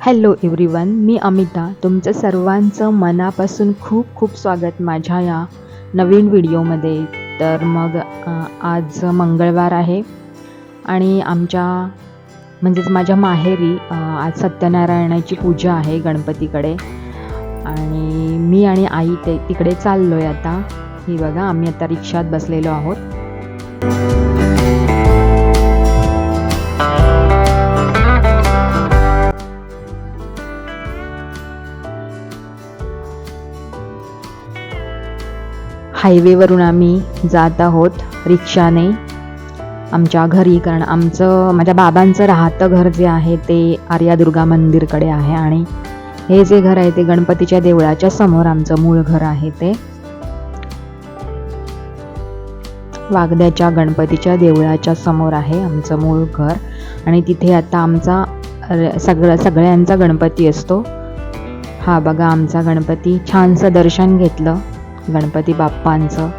Hello everyone मी अमिता. तुमचं सर्वांचं मनापासून खूप खूप स्वागत माझ्या या नवीन व्हिडिओमध्ये. तर मग आज मंगळवार आहे आणि आमच्या म्हणजेच माझ्या माहेरी आज सत्यनारायणाची पूजा आहे गणपतीकडे. आणि मी आणि आई ते तिकडे चाललो आहे आता. ही बघा आम्ही आता रिक्षात बसलेलो आहोत. हायवेवरून आम्ही जात आहोत रिक्षाने. आमच्या घरी कारण आमचं माझ्या बाबांचं राहतं घर जे आहे ते आर्यादुर्गा मंदिरकडे आहे आणि हे जे घर आहे ते गणपतीच्या देवळाच्या समोर आमचं मूळ घर आहे ते. वागद्याच्या गणपतीच्या देवळाच्या समोर आहे आमचं मूळ घर आणि तिथे आता आमचा र- सगळं सगळ्यांचा गणपती असतो. हा बघा आमचा गणपती छानसं दर्शन घेतलं. गणपती बाप्पांचं.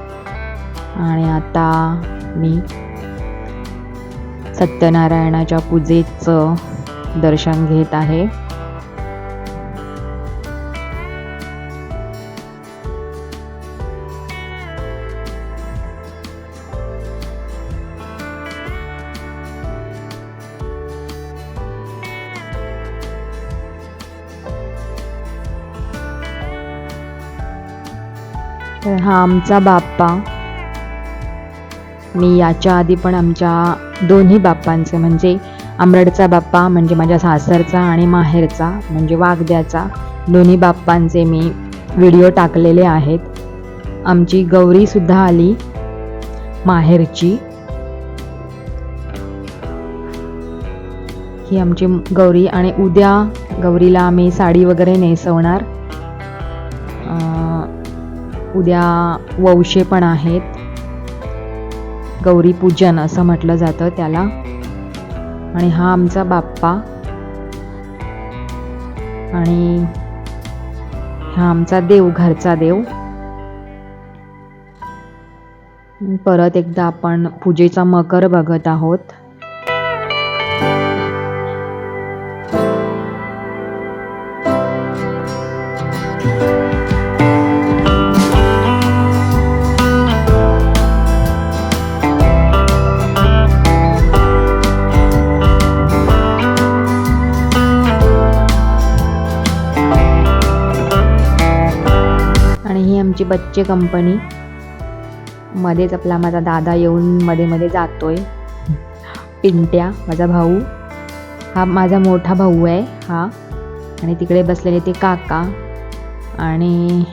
आणि आता मी सत्यनारायणाच्या पूजेचं दर्शन घेत आहे. तर हा आमचा बाप्पा. मी याच्या आधी पण आमच्या दोन्ही बाप्पांचे म्हणजे आमरडचा बाप्पा म्हणजे माझ्या सासरचा आणि माहेरचा म्हणजे वागद्याचा दोन्ही बाप्पांचे मी व्हिडिओ टाकलेले आहेत. आमची गौरीसुद्धा आली माहेरची. ही आमची गौरी आणि उद्या गौरीला आम्ही साडी वगैरे नेसवणार. उद्या वंशे पण आहेत. गौरी पूजन असं म्हटलं जातं त्याला. आणि हा आमचा बाप्पा. आणि हा आमचा देव घरचा देव. परत एकदा आपण पूजेचा मकर बघत आहोत. आणि ही आमची बच्चे कंपनी मध्येच आपला माझा दादा येऊन मध्ये मध्ये जातोय. पिंट्या माझा भाऊ. हा माझा मोठा भाऊ आहे हा. आणि तिकडे बसलेले ते काका. आणि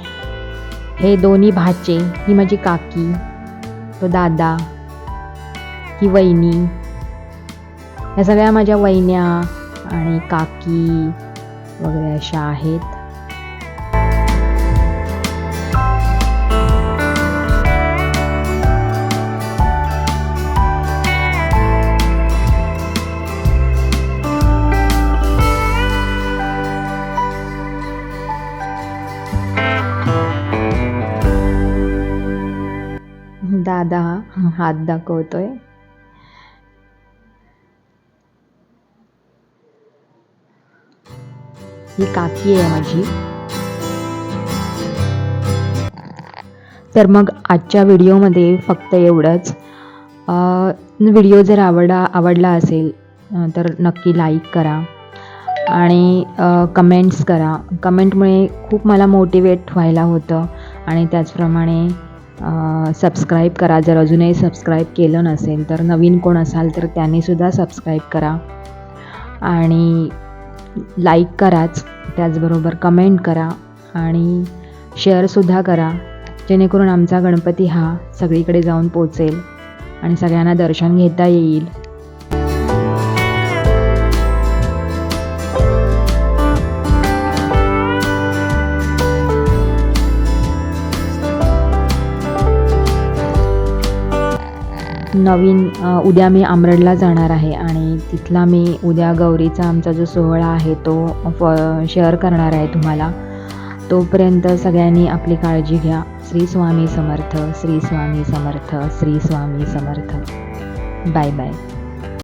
हे दोन्ही भाचे ही माझी काकी तो दादा ही वहिनी. ह्या सगळ्या माझ्या वहिन्या आणि काकी वगैरे अशा आहेत. दादा हात दाखवतोय. ही काकी आहे माझी. तर मग आजच्या व्हिडिओमध्ये फक्त एवढंच. व्हिडिओ जर आवडा आवडला असेल तर नक्की लाईक करा आणि कमेंट्स करा. कमेंटमुळे खूप मला मोटिवेट व्हायला होतं आणि त्याचप्रमाणे सबस्क्राईब करा. जर अजूनही सबस्क्राईब केलं नसेल तर नवीन कोण असाल तर त्यानेसुद्धा सबस्क्राईब करा. आणि लाईक कराच. त्याचबरोबर कमेंट करा आणि शेअरसुद्धा करा. जेणेकरून आमचा गणपती हा सगळीकडे जाऊन पोचेल आणि सगळ्यांना दर्शन घेता येईल. नवीन उद्या मी आमरडला जाणार आहे आणि तिथला मी उद्या गौरीचा आमचा जो सोहळा आहे तो फ शेअर करणार आहे तुम्हाला. तोपर्यंत सगळ्यांनी आपली काळजी घ्या. श्री स्वामी समर्थ श्री स्वामी समर्थ श्री स्वामी समर्थ. Bye bye.